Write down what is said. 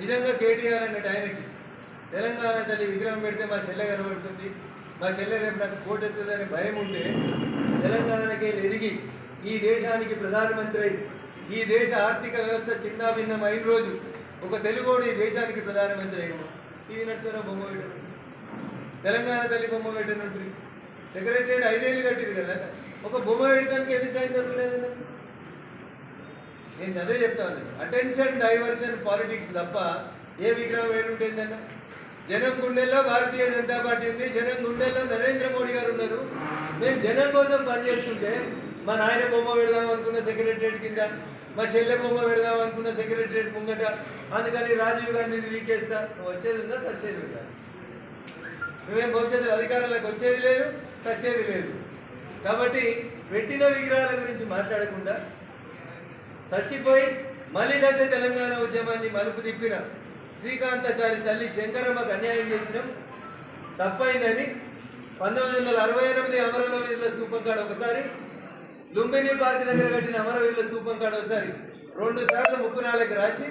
నిజంగా కేటీఆర్ అన్నట్టు ఆయనకి తెలంగాణ తల్లి విగ్రహం పెడితే మా చెల్లె కనబడుతుంది. మా చెల్లె రేపు నాకు పోటెత్తుందనే భయం ఉంటే తెలంగాణకే ఎదిగి ఈ దేశానికి ప్రధానమంత్రి అయి ఈ దేశ ఆర్థిక వ్యవస్థ చిన్న భిన్నం అయిన రోజు ఒక తెలుగోడు ఈ దేశానికి ప్రధానమంత్రి అయ్యాము టీవీ నరసరావు బొమ్మ పెట్టను తెలంగాణ తల్లి బొమ్మ పెట్టనుంటుంది సెక్రటరీ ఐదేళ్ళు కట్టిరు కదా. ఒక బొమ్మ పెడతానికి ఎందుకు టైం దొరకలేదండి? నేను అదే చెప్తాను. అటెన్షన్ డైవర్షన్ పాలిటిక్స్ తప్ప ఏ విగ్రహం ఏడుంటుందన్న జనం గుండెల్లో భారతీయ జనతా పార్టీ ఉంది. జనం గుండెల్లో నరేంద్ర మోడీ గారు ఉన్నారు. మేము జనం కోసం పనిచేస్తుంటే మా నాయన బొమ్మ పెడదాం అనుకున్న సెక్రటరేట్ కింద మా చెల్లె బొమ్మ పెడదాం అనుకున్న సెక్రటరేట్ ముంగట అందుకని రాజీవ్ గాంధీని వీకేస్తా. వచ్చేది ఉందా? సచ్చేది ఉందా? నువ్వేం భవిష్యత్తు అధికారంలోకి వచ్చేది లేదు సచ్చేది లేదు. కాబట్టి పెట్టిన విగ్రహాల గురించి మాట్లాడకుండా చచ్చిపోయి మళ్ళీ దశ తెలంగాణ ఉద్యమాన్ని మలుపు తిప్పిన శ్రీకాంతాచారి తల్లి శంకరమ్మకు అన్యాయం చేసినాం. తప్పైందని పంతొమ్మిది వందల అరవై ఎనిమిది అమరవీరుల స్థూపం కాడ ఒకసారి లుంబిని పార్క్ దగ్గర కట్టిన అమరవీరుల స్థూపం కాడ ఒకసారి రెండు సార్లు ముక్కు నాలుగు రాసి